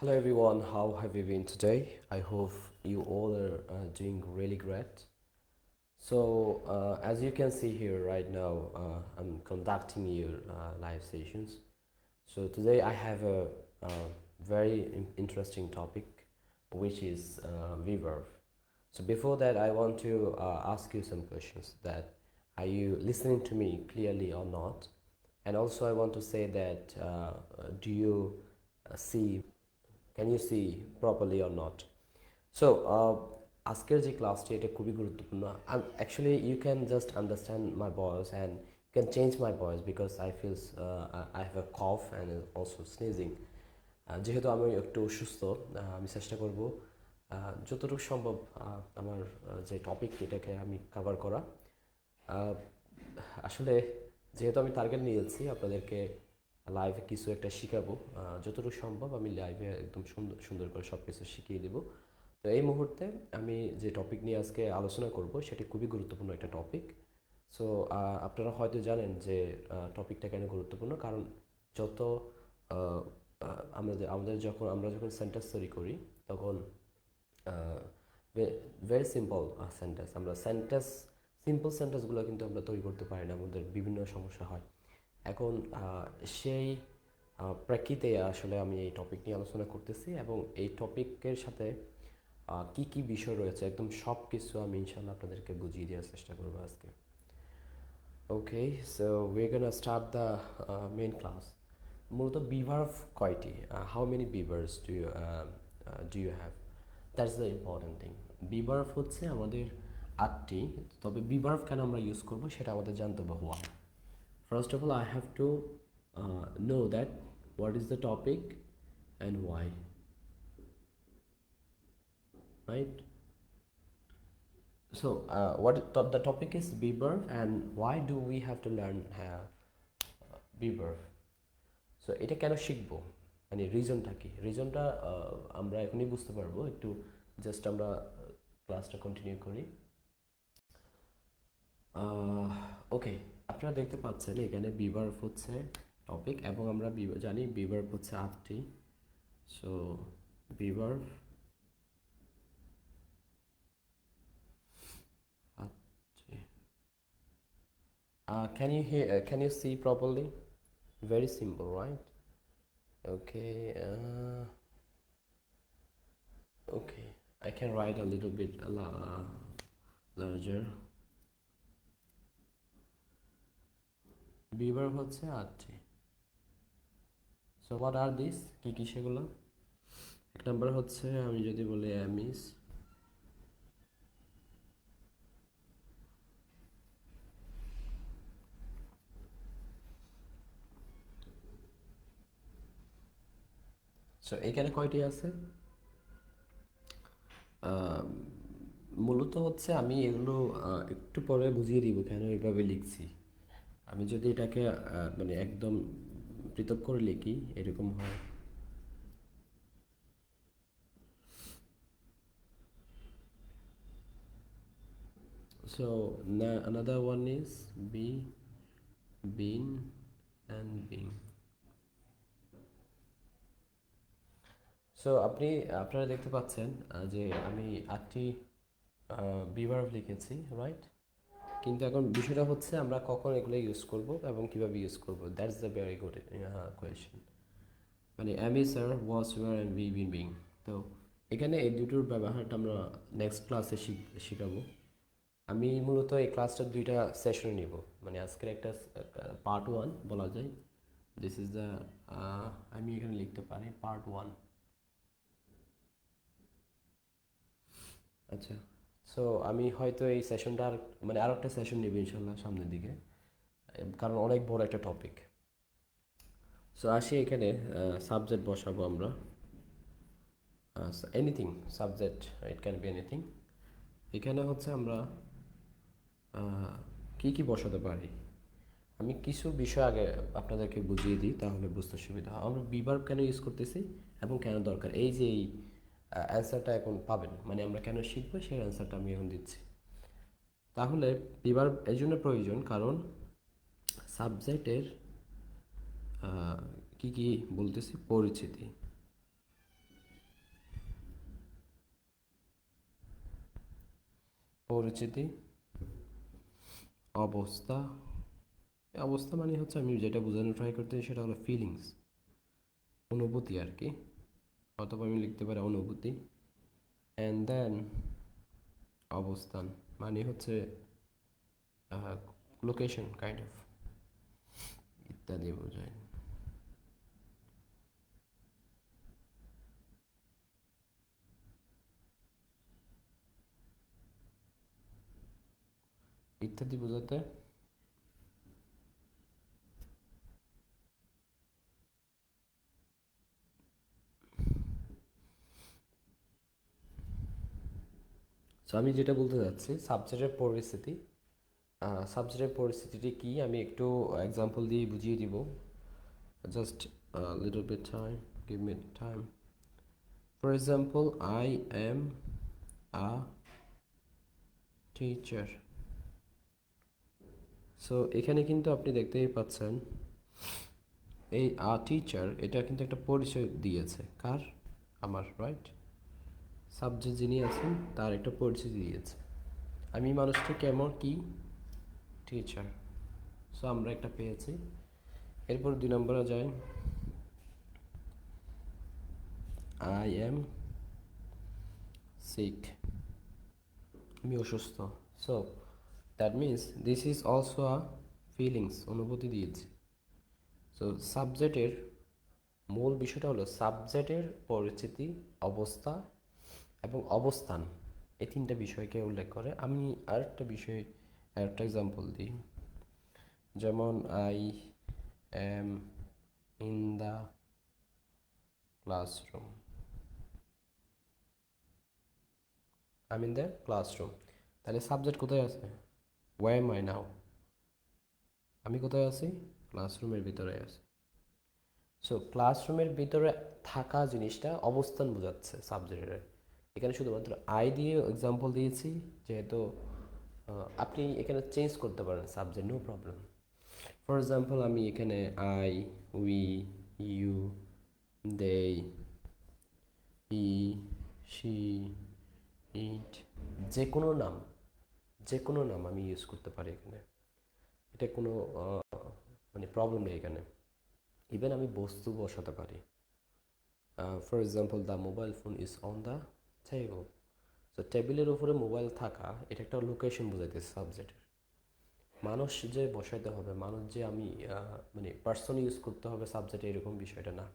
Hello everyone, how have you been today? I hope you all are uh, doing really great. So, uh, as you can see here right now, uh, I'm conducting your uh, live sessions. So, today I have a, uh very interesting topic which is uh. So, before that, I want to uh, ask you some questions that are you listening to me clearly or not? And also, I want to say that uh, do you see can you see properly or not so আজকের যে ক্লাসটি এটা খুবই গুরুত্বপূর্ণ। Actually you can just understand my voice and can change my voice because I feels I have a cough and also sneezing যেহেতু আমি একটু অসুস্থ uh, আমি চেষ্টা করব uh, যতটুকু সম্ভব uh, আমার uh, যে টপিক এটাকে আমি কভার করা। আসলে যেহেতু আমি টার্গেট নিয়েছি আপনাদেরকে লাইভে কিছু একটা শিখাবো। যতটুকু সম্ভব আমি লাইভে একদম সুন্দর সুন্দর করে সব কিছু শিখিয়ে দেবো। তো এই মুহূর্তে আমি যে টপিক নিয়ে আজকে আলোচনা করব, সেটি খুবই গুরুত্বপূর্ণ একটা টপিক সো আপনারা হয়তো জানেন যে টপিকটা কেন গুরুত্বপূর্ণ? কারণ যত আমাদের আমাদের যখন, আমরা যখন সেন্টেন্স তৈরি করি, তখন ভেরি সিম্পল সেন্টেন্স আমরা সেন্টেন্স সিম্পল সেন্টেন্সগুলো কিন্তু আমরা তৈরি করতে পারি না, আমাদের বিভিন্ন সমস্যা হয়। এখন সেই প্রেক্ষিতে আসলে আমি এই টপিক নিয়ে আলোচনা করতেছি এবং এই টপিকের সাথে কি কি বিষয় রয়েছে, একদম সব কিছু আমি ইনশাল্লাহ আপনাদেরকে বুঝিয়ে দেওয়ার চেষ্টা করব আজকে। Okay so we gonna start the main class মূলত বিভার্ভ কয়টি? How many be verbs do you do you have that's the important thing be verb হচ্ছে আমাদের আটটি, তবে বিভার্ভ কেন আমরা ইউজ করব সেটা আমাদের জানতে হবে হওয়া First of all, I have to uh, know that what is the topic and why. Right? So, uh, what to- the topic is Bieber, and why do we have to learn uh, Bieber? So এটা কেন শিখব মানে রিজনটা কি রিজনটা আমরা এখনই বুঝতে পারব একটু জাস্ট আমরা ক্লাসটা কন্টিনিউ করি ওকে আপনারা দেখতে পাচ্ছেন এখানে বিভার হচ্ছে টপিক এবং আমরা জানি বিভার হচ্ছে আটটি so be verb Uh, can you hear? Uh, can you see properly? Very simple, right? Okay. Uh, okay. I can write a little bit la- larger. Be verb হচ্ছে আটটি সো হোয়াট আর দিস কি কি সেগুলো? এক নম্বর হচ্ছে, আমি যদি বলি অ্যামিস। সো এখানে কয়টি আছে? মূলত হচ্ছে আমি এগুলো একটু পরে বুঝিয়ে দিব কেন এইভাবে লিখছি। আমি যদি এটাকে মানে একদম পৃথক করে লিখি এরকম হয় na- another one is be, been, and being. So আপনি আপনারা দেখতে পাচ্ছেন যে আমি আটটি বিভার লিখেছি রাইট কিন্তু এখন বিষয়টা হচ্ছে আমরা কখন এগুলো ইউজ করব এবং কীভাবে ইউজ করব? That's the very good question মানে am is are was were and be been being তো এখানে এই দুটোর ব্যবহারটা আমরা নেক্সট ক্লাসে শিখাবো। আমি মূলত এই ক্লাসটার দুইটা সেশন নিব। মানে আজকের একটা পার্ট ওয়ান বলা যায়। দিস ইজ দ্য আমি এখানে লিখতে পারি পার্ট ওয়ান আচ্ছা। সো আমি হয়তো এই সেশনটা আর মানে আরও একটা সেশন নেব ইনশাল্লাহ সামনের দিকে কারণ অনেক বড় একটা টপিক সো আসি এখানে সাবজেক্ট বসাবো আমরা। Anything subject it can be anything এখানে হচ্ছে আমরা কি কি বসাতে পারি? আমি কিছু বিষয় আগে আপনাদেরকে বুঝিয়ে দিই, তাহলে বুঝতে সুবিধা হয়। আমরা বিভার কেন ইউজ করতেছি এবং কেন দরকার? এই যে এই অ্যান্সারটা এখন পাবেন। মানে আমরা কেন শিখব, সেই অ্যান্সারটা আমি এখন দিচ্ছি। তাহলে প্রিভার্ব এই জন্য প্রয়োজন, কারণ সাবজেক্টের কি কি বলতেছি? পরিচিতি। পরিচিতি, অবস্থা। অবস্থা মানে হচ্ছে আমি যেটা বোঝানোর ট্রাই করতে সেটা হলো ফিলিংস অনুভূতি আর কি। অথবা আমি লিখতে পারি অনুভূতি। অ্যান্ড দেন অবস্থান মানে হচ্ছে লোকেশন কাইন্ড অফ ইত্যাদি বোঝায়। ইত্যাদি বোঝাতে আমি যেটা বলতে যাচ্ছি সাবজেক্টের পরিস্থিতি সাবজেক্টের পরিস্থিতিটি কি আমি একটু এক্সাম্পল দিয়ে বুঝিয়ে দিব। Just little bit time give me time for example I am a teacher so এখানে কিন্তু আপনি দেখতেই পাচ্ছেন, এই আ টিচার এটা কিন্তু একটা পরিচয় দিয়েছে। কার? আমার রাইট সাবজেক্ট যিনি আছেন, তার একটা পরিচয় দিয়েছে। আমি মানুষটি কেমন, কি? টিচার সো আমরা একটা পেয়েছি। এরপর দুই নম্বরে যাই আই এম সিক আমি অসুস্থ। So that means this is also a feelings অনুভূতি দিয়েছি। সো সাবজেক্টের মূল বিষয়টা হলো সাবজেক্টের পরিচিতি, অবস্থা এবং অবস্থান, এই তিনটা বিষয়কে উল্লেখ করে। আমি আরেকটা বিষয়, আরেকটা এক্সাম্পল দিই। যেমন I am in the classroom I in the classroom তাহলে সাবজেক্ট কোথায় আছে? ওয়াই এম আই নাও আমি কোথায় আছি? ক্লাসরুমের ভিতরে আছি। সো ক্লাসরুমের ভিতরে থাকা জিনিসটা অবস্থান বোঝাচ্ছে সাবজেক্টের এখানে শুধুমাত্র আই দিয়ে এক্সাম্পল দিয়েছি, যেহেতু আপনি এখানে চেঞ্জ করতে পারেন subject no problem for example আমি এখানে I we you they he she it যে কোনো নাম যে কোনো নাম আমি ইউজ করতে পারি এখানে। এটা কোনো মানে প্রবলেম নেই এখানে। ইভেন আমি বস্তু বসাতে পারি। For example the mobile phone is on the table so টেবিলের উপরে মোবাইল থাকা, এটা একটা লোকেশন বোঝাইতেছে সাবজেক্টের মানুষ যে বসাইতে হবে, মানুষ যে আমি মানে পার্সন ইউজ করতে হবে সাবজেক্টে এরকম বিষয়টা না।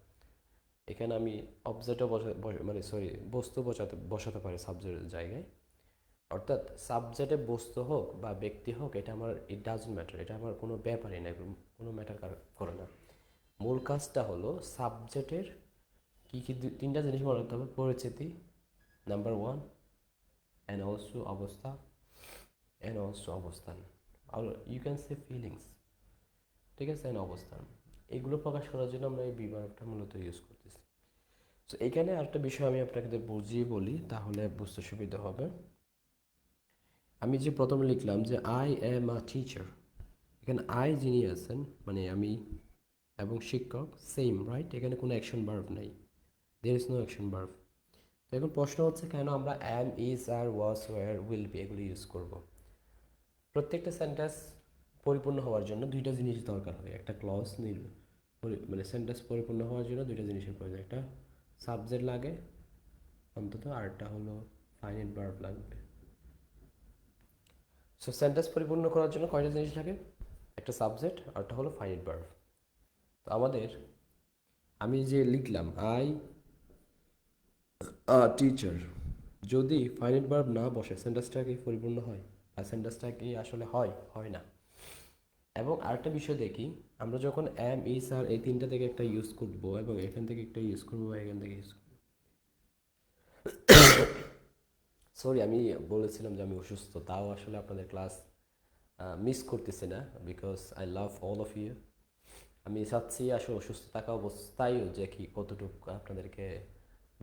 এখানে আমি অবজেক্টও বস- মানে সরি বস্তু বসাতে বসাতে পারি সাবজেক্টের জায়গায়। অর্থাৎ সাবজেক্টে বস্তু হোক বা ব্যক্তি হোক, এটা আমার ইট ডাজন্ট ম্যাটার এটা আমার কোনো ব্যাপারই না, কোনো ম্যাটার করে না। মূল কাজটা হলো সাবজেক্টের কী কী, তিনটা জিনিস মনে রাখতে হবে, পরিচিতি নাম্বার ওয়ান অ্যান্ড অলসো অবস্থা অ্যান্ড অলসো অবস্থান আর ইউ ক্যান সে ফিলিংস ঠিক আছে অ্যান্ড অবস্থান এগুলো প্রকাশ করার জন্য আমরা এই বিভাগটা মূলত ইউজ করতেছি। তো এখানে আরেকটা বিষয় আমি আপনাকে বুঝিয়ে বলি, তাহলে বুঝতে সুবিধা হবে। আমি যে প্রথমে লিখলাম যে আই এম আ টিচার এখানে আই যিনি আছেন মানে আমি এবং শিক্ষক সেম রাইট এখানে কোনো অ্যাকশন বার্ভ নেই। দের ইজ নো অ্যাকশন বার্ভ এখন প্রশ্ন হচ্ছে, কেন আমরা am is are was were will be এগুলো ইউজ করব? প্রত্যেকটা সেন্টেন্স পরিপূর্ণ হওয়ার জন্য দুইটা জিনিস দরকার হয়। একটা ক্লজ মানে সেন্টেন্স পরিপূর্ণ হওয়ার জন্য দুইটা জিনিসের প্রয়োজন। একটা সাবজেক্ট লাগে, অন্তত আরেকটা হলো ফাইনাইট ভার্ব লাগবে। সো সেন্টেন্স পরিপূর্ণ করার জন্য কয়টা জিনিস লাগে? একটা সাবজেক্ট আরটা হলো ফাইনাইট ভার্ব তো আমাদের, আমি যে লিখলাম আই টিচার যদি ফাইনাইট ভার্ব না বসে সেন্টেন্সটা পরিপূর্ণ হয়? আর সেন্টেন্সটা আসলে হয়? হয় না। এবং আরেকটা বিষয় দেখি, আমরা যখন এম ইস আর এই তিনটা থেকে একটা ইউজ করব এবং এখান থেকে একটা ইউজ করব বা এখান থেকে ইউজ সরি আমি বলেছিলাম যে আমি অসুস্থ, তাও আসলে আপনাদের ক্লাস মিস করতেছি না because I love all of you আমি চাচ্ছি আসলে অসুস্থ থাকা অবস্থায়ও যে কি কতটুকু আপনাদেরকে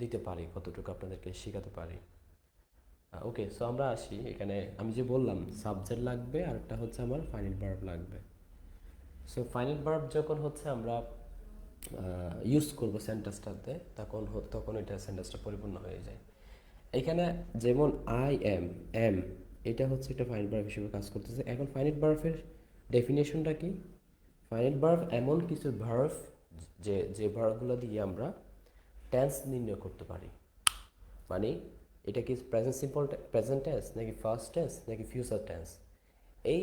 দিতে পারি, কতটুকু আপনাদেরকে শেখাতে পারি। ওকে সো আমরা আসি এখানে। আমি যে বললাম সাবজেক্ট লাগবে আর একটা হচ্ছে আমার ফাইনাল ভার্ব লাগবে। সো ফাইনাল ভার্ব যখন হচ্ছে আমরা ইউজ করব সেন্টেন্সটাতে তখন তখন এটা সেন্টেন্সটা পরিপূর্ণ হয়ে যায়। এখানে যেমন আই এম এম এটা হচ্ছে একটা ফাইনাল বার্ব হিসেবে কাজ করতেছে। এখন ফাইনাল বার্ফের ডেফিনেশনটা কি? ফাইনাল বার্ব এমন কিছু ভার্ভ যে যে ভার্বগুলো দিয়ে আমরা টেন্স নির্ণয় করতে পারি। মানে এটা কি প্রেজেন্ট সিম্পল প্রেজেন্ট টেন্স নাকি ফার্স্ট টেন্স নাকি ফিউচার টেন্স এই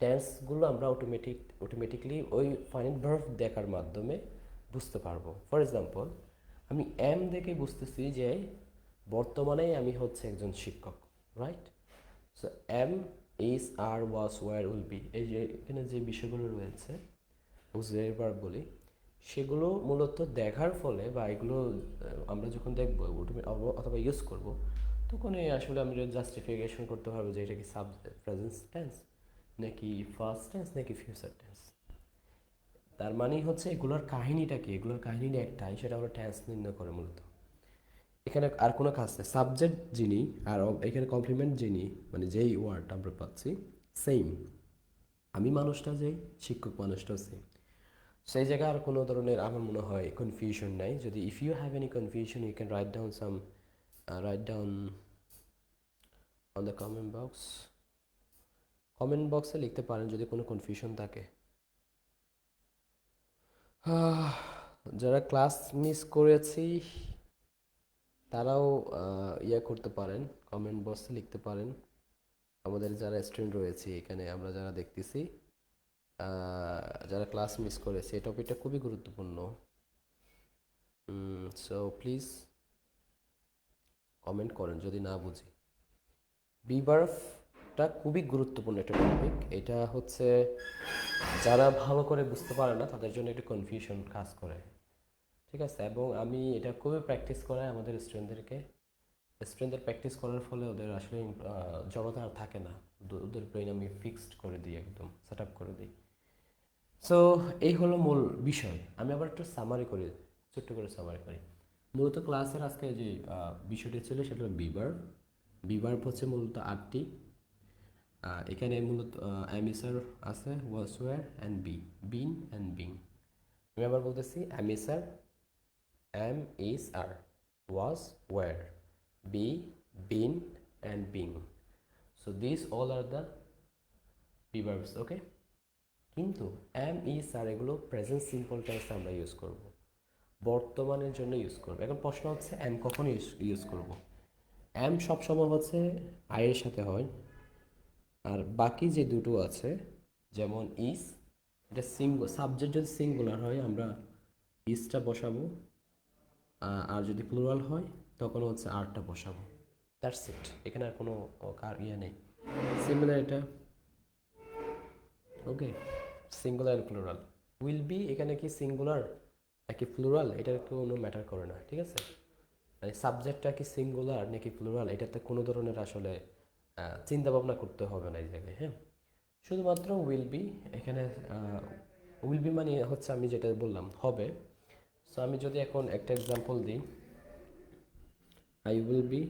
টেন্সগুলো আমরা অটোমেটিক অটোমেটিকলি ওই ফাইনাইট ভার্ভ দেখার মাধ্যমে বুঝতে পারব। ফর এক্সাম্পল আমি এম দেখে বুঝতেছি যে বর্তমানে আমি হচ্ছে একজন শিক্ষক right so am is are was were will be এই যে এখানে যে বিষয়গুলো রয়েছে বুঝতে বার বলি সেগুলো মূলত দেখার ফলে বা এগুলো আমরা যখন দেখব অথবা- ইউজ করব তখন এই আসলে আমি জাস্টিফিকেশন করতে পারব যে এটা কি সাব প্রেজেন্স টেন্স নাকি ফার্স্ট টেন্স নাকি ফিউচার টেন্স তার মানে হচ্ছে এগুলোর কাহিনীটা কি? এগুলোর কাহিনী একটাই, সেটা হলো টেন্স নির্ণয় করে মূলত। এখানে আর কোনো কাজ নেই। সাবজেক্ট যিনি, আর এখানে কমপ্লিমেন্ট যিনি মানে যেই ওয়ার্ড আমরা পাচ্ছি সেম আমি মানুষটা যে শিক্ষক মানুষটাও সেম সেই জায়গায় আর কোনো ধরনের আমার মনে হয় কনফিউশন নাই। যদি if you have any confusion you can write down some write down on the comment box comment বক্সে লিখতে পারেন যদি কোনো কনফিউশন থাকে। যারা ক্লাস মিস করেছি, তারাও ইয়ে করতে পারেন। কমেন্ট বক্সে লিখতে পারেন। আমাদের যারা স্টুডেন্ট রয়েছে এখানে, আমরা যারা দেখতেছি যারা ক্লাস মিস করেছে এই টপিকটা খুবই গুরুত্বপূর্ণ। সো প্লিজ কমেন্ট করেন, যদি না বুঝি। বিবার্ফটা খুবই গুরুত্বপূর্ণ একটা টপিক এটা হচ্ছে, যারা ভালো করে বুঝতে পারে না, তাদের জন্য একটু কনফিউশন কাজ করে। ঠিক আছে? এবং আমি এটা খুবই প্র্যাকটিস করাই আমাদের স্টুডেন্টদেরকে স্টুডেন্টদের প্র্যাকটিস করার ফলে ওদের আসলে জড়তা আর থাকে না। ওদের- ব্রেন আমি ফিক্সড করে দিই, একদম সেট আপ করে দিই। সো এই হলো মূল বিষয়। আমি আবার একটু সামারি করি, ছোট্ট করে সামারি করি। মূলত ক্লাসের আজকে যে বিষয়টি ছিল, সেটা হলো বিবার বিবার হচ্ছে মূলত আটটি। এখানে মূলত অ্যামিসার আছে was were and be been and being আমি আবার বলতেছি am is are am is are was were be been and being so this all are the be verbs okay কিন্তু এম ইজ আর এগুলো প্রেজেন্ট সিম্পল টেন্সে আমরা use করব। বর্তমানের জন্য ইউজ করব। এখন প্রশ্ন হচ্ছে এম কখন ইউজ ইউজ করব? এম সবসময় হচ্ছে আয়ের সাথে হয়। আর বাকি যে দুটো আছে, যেমন ইস এটা সিঙ্গল সাবজেক্ট যদি সিঙ্গুলার হয়, আমরা ইসটা বসাবো। আর যদি প্লুরাল হয়, তখন হচ্ছে আরটা বসাবো। দ্যাটস ইট এখানে আর কোনো কার ইয়ে নেই। সিমিলার এটা। Okay singular and plural will be এখানে কি সিঙ্গুলার নাকি প্লুরাল এটার কোনো ম্যাটার করে না, ঠিক আছে? মানে সাবজেক্টটা কি সিঙ্গুলার নাকি প্লুরাল এটাতে কোনো ধরনের আসলে চিন্তা ভাবনা করতে হবে না এই জায়গায় হ্যাঁ? শুধুমাত্র উইল বি এখানে উইল বি মানে হচ্ছে আমি যেটা বললাম, হবে। সো আমি যদি এখন একটা এক্সাম্পল দিই I will be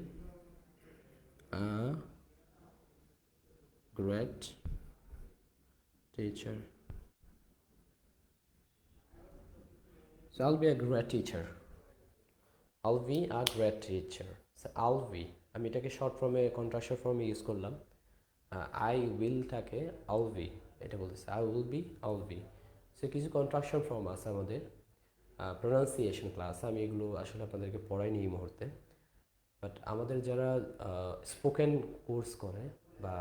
great teacher. So I'll be a great teacher. I'll be a great teacher. So I'll be আমি এটাকে শর্ট ফর্মে কন্ট্রাকশন ফর্মে ইউজ করলাম। আই উইলটাকে আল বি এটা বলতেছে। I will be I'll be so কিছু contraction form আছে আমাদের। প্রোনাউন্সিয়েশন ক্লাস আমি এগুলো আসলে আপনাদেরকে পড়াইনি এই মুহূর্তে। বাট আমাদের যারা স্পোকেন কোর্স করে বা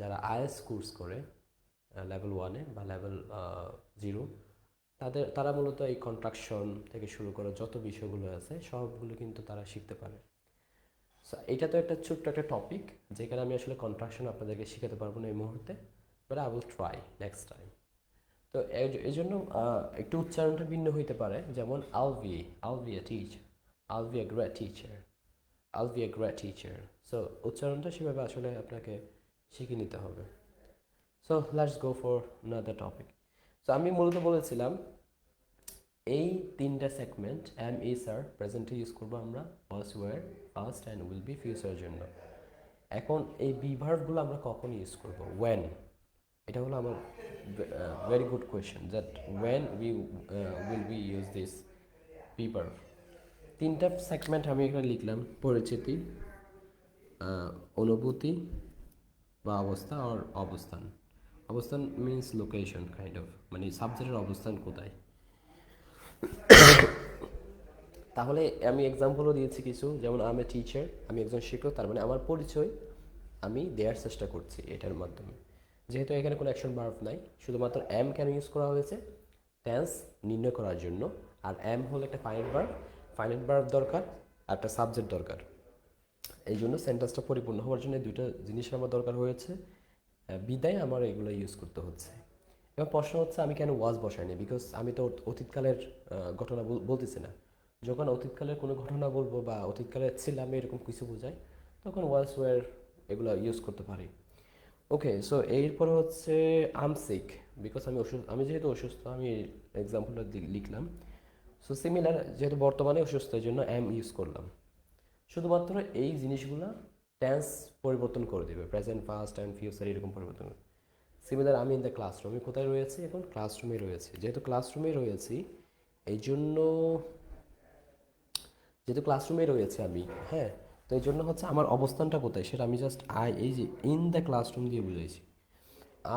যারা আইএস কোর্স করে লেভেল ওয়ানে বা লেভেল জিরো তাদের, তারা মূলত এই কন্ট্রাকশন থেকে শুরু করে যত বিষয়গুলো আছে, সবগুলো কিন্তু তারা শিখতে পারে। সো এটা তো একটা ছোট্ট একটা টপিক যেখানে আমি আসলে কন্ট্রাকশন আপনাদেরকে শেখাতে পারব না এই মুহূর্তে but I will try next time তো এই- জন্য একটু উচ্চারণটা ভিন্ন হইতে পারে, যেমন I'll be I'll be a teacher I'll be a great teacher I'll be a great teacher so উচ্চারণটা সেভাবে আসলে আপনাকে শিখে নিতে হবে। So let's go for another topic so আমি মূলত বলেছিলাম, এই তিনটা সেগমেন্ট এম ই স্যার প্রেজেন্টে ইউজ করব আমরা was were first and will be ফিউচারের জন্য। এখন এই বিভার্বগুলো আমরা কখন ইউজ করব? ওয়েন এটা হলো আমার very good question that when we will be use this be verb তিনটা সেগমেন্ট আমি এখানে লিখলাম, পরিচিতি অনুভূতি বা অবস্থা আর অবস্থান। অবস্থান মিন্স লোকেশন কাইন্ড অফ মানে সাবজেক্টের অবস্থান কোথায়? তাহলে আমি এক্সাম্পলও দিয়েছি কিছু, যেমন আমি টিচার আমি একজন শিক্ষক, তার মানে আমার পরিচয় আমি দেওয়ার চেষ্টা করছি এটার মাধ্যমে। যেহেতু এখানে কোনো অ্যাকশন ভার্ব নাই, শুধুমাত্র এম কেন ইউজ করা হয়েছে? টেন্স নির্ণয় করার জন্য। আর এম হলো একটা ফাইনাইট ভার্ব ফাইনাইট ভার্ব দরকার, আর একটা সাবজেক্ট দরকার। এই জন্য সেন্টেন্সটা পরিপূর্ণ হওয়ার জন্য দুটো জিনিসের আমার দরকার হয়েছে। বিদায় আমার এগুলো ইউজ করতে হচ্ছে। এবার প্রশ্ন হচ্ছে, আমি কেন ওয়াজ বসাইনি? বিকজ আমি তো অতীতকালের ঘটনা বলতেছি না। যখন অতীতকালের কোনো ঘটনা বলব বা অতীতকালে ছিলাম এরকম কিছু বোঝাই, তখন ওয়াজ ওয়ার এগুলো ইউজ করতে পারি। ওকে সো এরপরে হচ্ছে আম সিক বিকজ আমি অসুস্থ আমি যেহেতু অসুস্থ, আমি এক্সাম্পলটা লিখলাম। সো সিমিলার যেহেতু বর্তমানে অসুস্থ এই জন্য অ্যাম ইউজ করলাম। শুধুমাত্র এই জিনিসগুলো টেন্স পরিবর্তন করে দেবে প্রেজেন্ট ফাস্ট অ্যান্ড ফিউচার এরকম পরিবর্তন করবে সিমিলার আমি ইন দ্য ক্লাসরুম কোথায় রয়েছি? এখন ক্লাসরুমে রয়েছি। যেহেতু ক্লাসরুমে রয়েছি এই জন্য যেহেতু ক্লাসরুমে রয়েছে আমি হ্যাঁ তো এই জন্য হচ্ছে আমার অবস্থানটা কোথায়? সেটা আমি জাস্ট আই এই যে ইন দ্য ক্লাসরুম দিয়ে বুঝাইছি।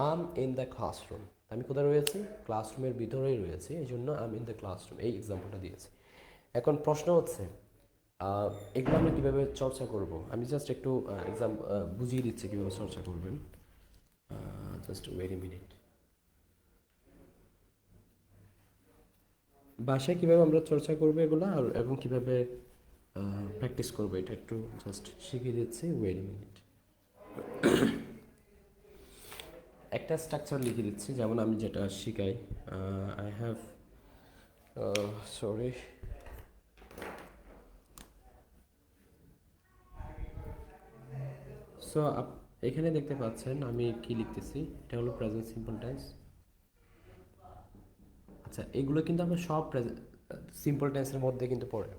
আম ইন দ্য ক্লাসরুম আমি কোথায় রয়েছি? ক্লাসরুমের ভিতরেই রয়েছি এই জন্য আম ইন দ্য ক্লাসরুম এই এক্সাম্পলটা দিয়েছি। এখন প্রশ্ন হচ্ছে এগুলো আমরা কীভাবে চর্চা করব? আমি জাস্ট একটু এক্সাম বুঝিয়ে দিচ্ছি কীভাবে চর্চা করবেন। জাস্ট ওয়েরি মিনিট বাসায় কীভাবে আমরা চর্চা করব এগুলো আর এবং কীভাবে প্র্যাকটিস করব এটা একটু জাস্ট শিখিয়ে দিচ্ছি। ওয়েরি মিনিট একটা স্ট্রাকচার লিখে দিচ্ছি, যেমন আমি যেটা শিখাই। আই হ্যাভ সরি সো এখানে দেখতে পাচ্ছেন আমি কি লিখতেছি? এটা হলো প্রেজেন্ট সিম্পল টেন্স আচ্ছা এগুলো কিন্তু আমরা সব সিম্পল টেন্সের মধ্যে কিন্তু পড়ে।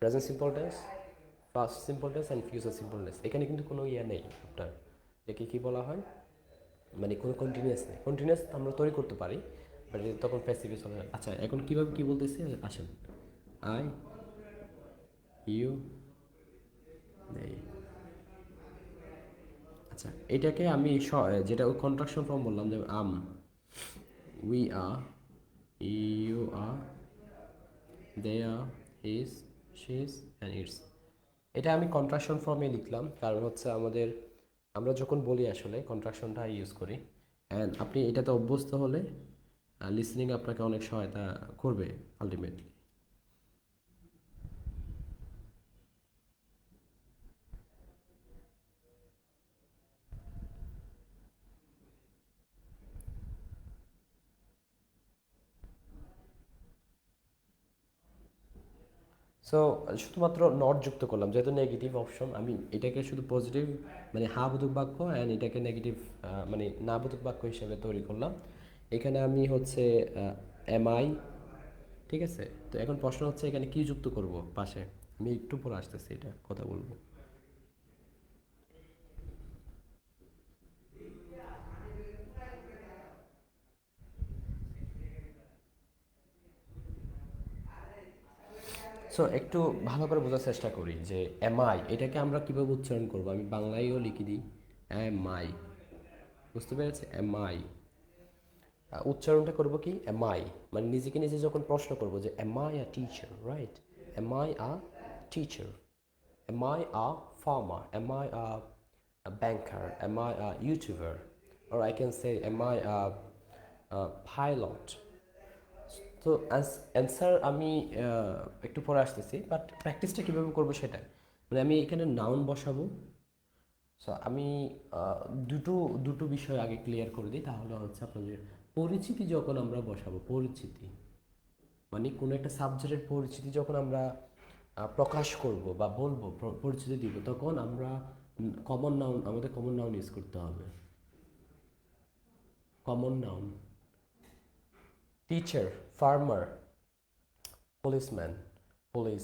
Present simple tense first simple tense and future simple tense এখানে কিন্তু কোনো ইয়ে নেই আপনার। একে কী বলা হয়? মানে কোনো কন্টিনিউয়াস নেই। কন্টিনিউয়াস আমরা তৈরি করতে পারি বাট তখন প্যাসিভে চলে আচ্ছা এখন কীভাবে কী বলতেছি? আসেন। আই ইউ নেই আচ্ছা এটাকে আমি যেটা কন্ট্রাকশন ফর্ম বললাম যে I'm we are you are they are he's she's and it's এটা আমি কন্ট্রাকশন ফর্মে লিখলাম, কারণ হচ্ছে আমাদের, আমরা যখন বলি আসলে কন্ট্রাকশনটা ইউজ করি। অ্যান্ড আপনি এটাতে অভ্যস্ত হলে লিসনিং আপনাকে অনেক সহায়তা করবে আলটিমেটলি সো শুধুমাত্র নট যুক্ত করলাম, যেহেতু নেগেটিভ অপশন আমি এটাকে শুধু পজিটিভ মানে হা বোধক বাক্য অ্যান্ড এটাকে নেগেটিভ মানে না বোধক বাক্য হিসেবে তৈরি করলাম। এখানে আমি হচ্ছে এম আই ঠিক আছে? তো এখন প্রশ্ন হচ্ছে এখানে কি যুক্ত করব পাশে? আমি একটু পরে আসতেছি, এটা কথা বলব। সো একটু ভালো করে বোঝার চেষ্টা করি যে এমআই এটাকে আমরা কীভাবে উচ্চারণ করব? আমি বাংলায়ও লিখে দিই। এমআই বুঝতে পেরেছি এমআই উচ্চারণটা করব কি? এমআই মানে নিজেকে নিজে যখন প্রশ্ন করব যে am I a teacher right am I a teacher am I a farmer am I a banker am I a youtuber or I can say am I a, তো অ্যান্সার আমি একটু পরে আসতেছি বাট প্র্যাকটিসটা কীভাবে করব সেটা। মানে আমি এখানে নাউন বসাবো। সো আমি দুটো দুটো বিষয় আগে ক্লিয়ার করে দিই, তাহলে হচ্ছে আপনাদের পরিচিতি যখন আমরা বসাবো, পরিচিতি। মানে কোনো একটা সাবজেক্টের পরিচিতি যখন আমরা প্রকাশ করব বা বলব পরিচিতি দিব, তখন আমরা কমন নাউন আমাদের কমন নাউন ইউজ করতে হবে। Common noun teacher farmer policeman police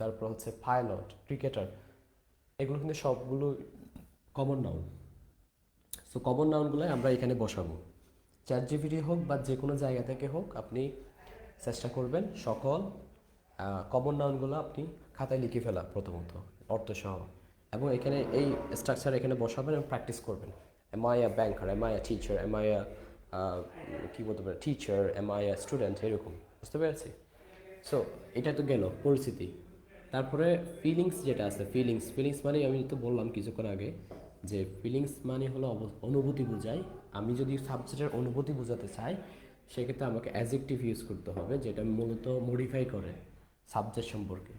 তারপর হচ্ছে পাইলট ক্রিকেটার এগুলো কিন্তু সবগুলো কমন নাউন সো কমন নাউনগুলো আমরা এখানে বসাবো। চ্যাট জিপিটি হোক বা যে কোনো জায়গা থেকে হোক, আপনি চেষ্টা করবেন সকল কমন নাউনগুলো আপনি খাতায় লিখে ফেলা প্রথমত, অর্থসহ। এবং এখানে এই স্ট্রাকচার এখানে বসাবেন এবং প্র্যাকটিস করবেন। Am I a banker am I a teacher am I a কী বলতে পারে teacher am I a student এরকম, বুঝতে পেরেছি? সো এটা তো গেল, পরিস্থিতি। তারপরে ফিলিংস যেটা আছে ফিলিংস ফিলিংস মানে আমি তো বললাম কিছুক্ষণ আগে যে ফিলিংস মানে হলো অনুভূতি বোঝায় আমি যদি সাবজেক্টের অনুভূতি বোঝাতে চাই, সেক্ষেত্রে আমাকে অ্যাজেক্টিভ ইউজ করতে হবে, যেটা মূলত মডিফাই করে সাবজেক্ট সম্পর্কে।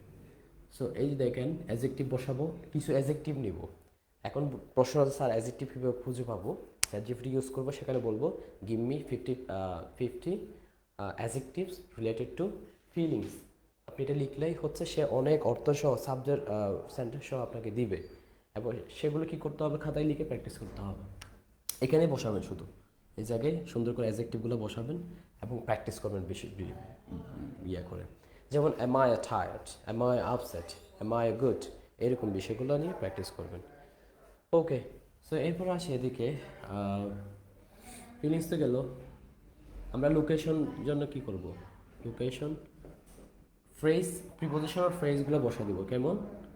সো এই যে দেখেন অ্যাজেক্টিভ বসাবো, কিছু অ্যাজেক্টিভ নিব। এখন প্রশ্ন স্যার অ্যাজেক্টিভ কীভাবে খুঁজে পাবো? অ্যাডজেক্টিভ ইউজ করব, সেখানে বলব give me fifty fifty adjectives related to feelings আপনি এটা লিখলেই হচ্ছে সে অনেক অর্থ সহ সাবজেক্ট সেন্টেন্স সহ আপনাকে দিবে। এবং সেগুলো কি করতে হবে? খাতায় লিখে প্র্যাকটিস করতে হবে। এখানে বসাবেন শুধু। এই জায়গায় সুন্দর করে অ্যাজেক্টিভগুলো বসাবেন এবং প্র্যাকটিস করবেন বেশি ইয়ে করে। যেমন am I tired am I upset am I good এরকম বিষয়গুলো নিয়ে প্র্যাকটিস করবেন। ওকে সো এরপর আসি এদিকে ফিলিংস তো গেল। আমরা লোকেশন জন্য কি করব? লোকেশন ফ্রেজ প্রিপোজিশন আর ফ্রেজগুলো বসা দিব, কেমন?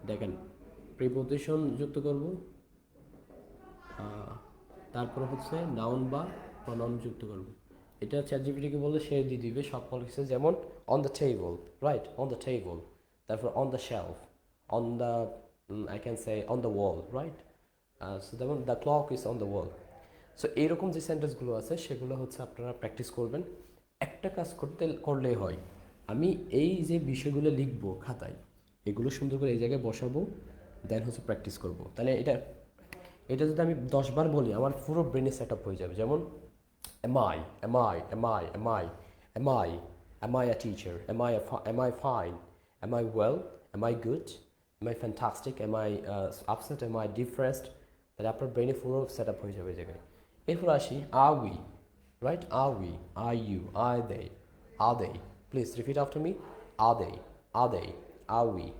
দেখেন প্রিপোজিশন যুক্ত করব তারপর হচ্ছে নাউন বা প্রনাউন যুক্ত করব। এটা চ্যাট জিপিটিকে বললে সে দিয়ে দিবে সকল কিছু যেমন on the table right on the table তারপর on the shelf on the I can say on the wall right so যেমন the clock is on the wall so এইরকম যে সেন্টেন্সগুলো আছে, সেগুলো হচ্ছে আপনারা প্র্যাকটিস করবেন। একটা কাজ করতে, করলেই হয়। আমি এই যে বিষয়গুলো লিখব খাতায়, এগুলো সুন্দর করে এই জায়গায় বসাবো দেন হচ্ছে প্র্যাকটিস করব। তাহলে এটা এটা যদি আমি দশবার বলি, আমার পুরো ব্রেনে সেট আপ হয়ে যাবে। যেমন am I am I am I am I am I am I a teacher am I am I fine am I well am I good am I fantastic am I upset am I depressed তাহলে আপনার ব্রেনে পুরো set up হয়ে যাবে জায়গায়। এরপর আসি are we right are we are you are they are they please repeat after me are they are they are we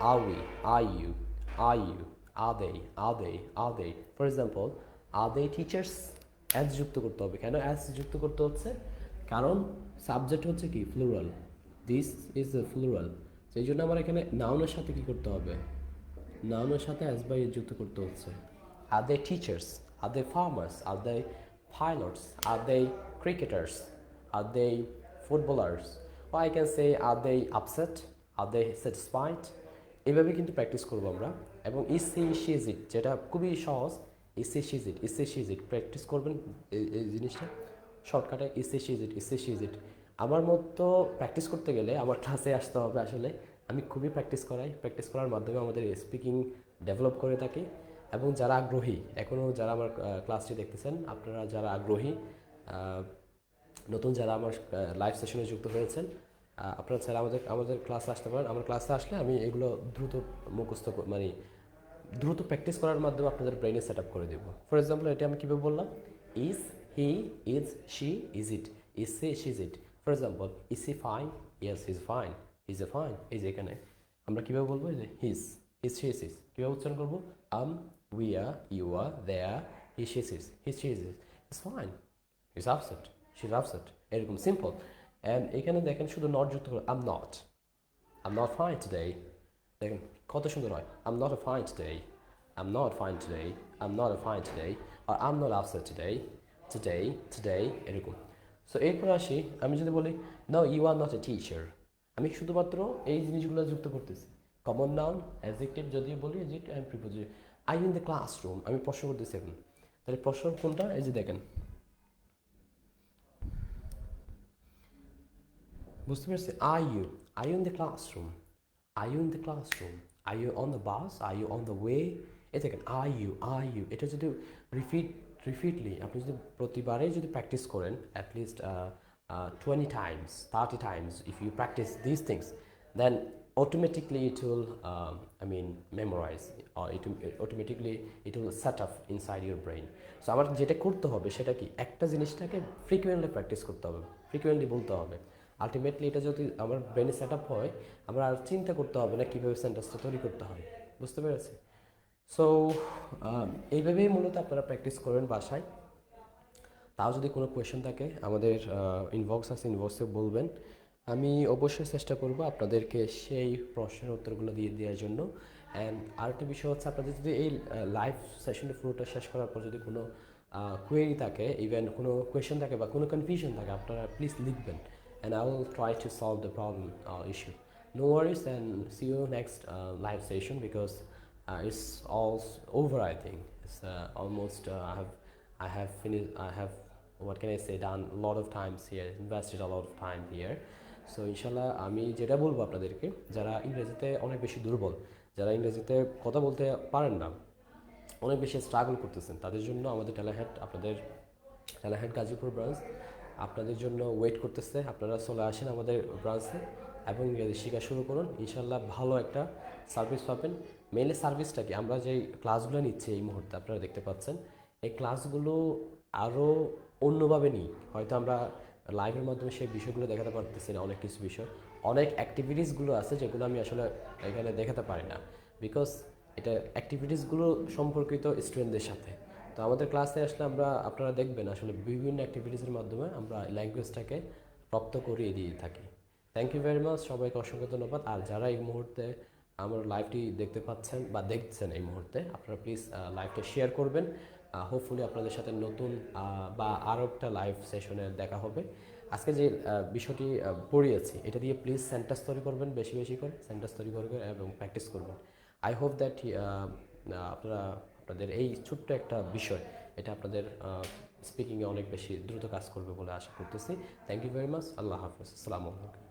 are we Are you Are you are they? Are they are they for example are they teachers as যুক্ত করতে হবে। কেন as যুক্ত করতে হচ্ছে? কারণ subject হচ্ছে কি? ফ্লুরাল দিস ইজ ফ্লুরাল সেই জন্য আমার এখানে নাউনের সাথে কি করতে হবে? নাউনের সাথে অ্যাজ যুক্ত করতে হচ্ছে। Are they teachers are they farmers are they pilots are they cricketers are they footballers or I can say, are they upset? Are they satisfied? এভাবে কিন্তু প্র্যাকটিস করব আমরা। এবং ইসি শিজ ইট যেটা খুবই সহজ he's she's it he's she's it practice করবেন এই এই জিনিসটা। শর্টকাটে he's she's it he's she's it আমার মতো প্র্যাকটিস করতে গেলে আমার ক্লাসে আসতে হবে আসলে। আমি খুবই প্র্যাকটিস করাই। প্র্যাকটিস করার মাধ্যমে আমাদের স্পিকিং ডেভেলপ করে থাকি এবং যারা আগ্রহী এখনও যারা আমার ক্লাসটি দেখতেছেন, আপনারা যারা আগ্রহী নতুন যারা আমার লাইভ সেশনে যুক্ত হয়েছেন আপনারা চাইলে আমাদের আমাদের ক্লাসে আসতে পারেন। আমার ক্লাসে আসলে আমি এগুলো দ্রুত মুখস্থ মানে দ্রুত প্র্যাকটিস করার মাধ্যমে আপনাদের ব্রেনে সেট আপ করে দেবো। ফর এক্সাম্পল এটা আমি কীভাবে বললাম? Is he is she is it is she she is it for example is she fine yes is fine is a fine এই যে এখানে। আমরা কীভাবে বলব যে হিজ হিজ শি ইজ কীভাবে উচ্চারণ করব? Am we are you are they are he she is his she is is fine is upset she is upset এরকম সিম্পল অ্যান্ড এখানে দেখেন শুধু নট যুক্ত করে am not am not fine today দেখেন, কত সুন্দর হয়। Am not a fine today not fine today am not a fine today R am not upset today today today এরকম। সো এরপর আসি, আমি যদি বলি no you are not a teacher আমি শুধুমাত্র এই জিনিসগুলো যুক্ত করতেছি। কমন নাউন অ্যাজেক্টিভ যদি বলি এজিট and preposition I in the classroom আমি প্রশ্ন করতেছি এখন। তাহলে প্রশ্ন কোনটা? এই যে দেখেন। বুঝতে পারছি? I you I you in the classroom I you in the classroom I you on the bus I you on the way এ দেখেন আই ইউ আই ইউ এটা যদি রিপিট রিপিটলি আপনি যদি প্রতিবারে যদি প্র্যাকটিস করেন at least twenty times thirty times if you practice this things then automatically it will um, i mean memorize or it automatically it will set up inside your brain. So আমার যেটা করতে হবে সেটা কি? একটা জিনিসটাকে frequently practice করতে হবে ফ্রিকুয়েন্টলি বলতে হবে। আলটিমেটলি এটা যদি আমার ব্রেনে সেট আপ হয় আমার আর চিন্তা করতে হবে না কীভাবে সেন্টেন্সটা তৈরি করতে হয়। বুঝতে পেরেছি সো এইভাবেই মূলত আপনারা প্র্যাকটিস করবেন বাসায়। তাও যদি কোনো কোয়েশ্চেন থাকে আমাদের ইনবক্স আছে ইনবক্সে বলবেন। আমি অবশ্যই চেষ্টা করব আপনাদেরকে সেই প্রশ্নের উত্তরগুলো দিয়ে দেওয়ার জন্য। অ্যান্ড আরেকটা বিষয় হচ্ছে আপনাদের যদি এই লাইভ সেশনটা পুরোটা শেষ করার পর যদি কোনো কোয়েরি থাকে ইভেন কোনো কোয়েশ্চেন থাকে বা কোনো কনফিউশন থাকে আপনারা প্লিজ লিখবেন। And I will try to solve the problem issue no worries and see you next live session because it's all over I think it's almost I have I have finished, I have, what can I say, done a lot of times here, invested a lot of time here. So ইনশাল্লাহ আমি যেটা বলব আপনাদেরকে যারা ইংরেজিতে অনেক বেশি দুর্বল যারা ইংরেজিতে কথা বলতে পারেন না অনেক বেশি স্ট্রাগল করতেছেন তাদের জন্য আমাদের টেলাহেড আপনাদের টেলাহেড গাজীপুর ব্রাঞ্চ আপনাদের জন্য ওয়েট করতেছে আপনারা চলে আসেন আমাদের ব্রাঞ্চে এবং ইংরেজি শেখা শুরু করুন ইনশাল্লাহ ভালো একটা সার্ভিস পাবেন মেনলি সার্ভিসটা কি আমরা যেই ক্লাসগুলো নিচ্ছি এই মুহূর্তে আপনারা দেখতে পাচ্ছেন এই ক্লাসগুলো আরও অন্যভাবে নিই। হয়তো আমরা লাইভের মাধ্যমে সেই বিষয়গুলো দেখাতে পারতেছি না, অনেক কিছু বিষয়। অনেক অ্যাক্টিভিটিসগুলো আছে যেগুলো আমি আসলে এখানে দেখাতে পারি না। বিকজ এটা অ্যাক্টিভিটিসগুলো সম্পর্কিত স্টুডেন্টদের সাথে। তো আমাদের ক্লাসে আসলে আমরা, আপনারা দেখবেন আসলে বিভিন্ন অ্যাক্টিভিটিসের মাধ্যমে আমরা ল্যাঙ্গুয়েজটাকে রপ্ত করিয়ে দিয়ে থাকি। থ্যাংক ইউ ভেরি মাচ সবাইকে অসংখ্য ধন্যবাদ। আর যারা এই মুহূর্তে আমার লাইভটি দেখতে পাচ্ছেন বা দেখছেন এই মুহূর্তে, আপনারা প্লিজ লাইভটা শেয়ার করবেন। হোপফুলি আপনাদের সাথে নতুন বা আরও একটা লাইভ সেশনে দেখা হবে। আজকে যে বিষয়টি পড়িয়েছি, এটা দিয়ে প্লিজ সেন্টেন্স তৈরি করবেন, বেশি বেশি করে সেন্টেন্স তৈরি করবেন এবং প্র্যাকটিস করবেন। আই হোপ দ্যাট আপনারা, আপনাদের এই ছোট্ট একটা বিষয়, এটা আপনাদের স্পিকিংয়ে অনেক বেশি দ্রুত কাজ করবে বলে আশা করতেছি। থ্যাংক ইউ ভেরি মাচ আল্লাহ হাফিজ, আসসালামু আলাইকুম।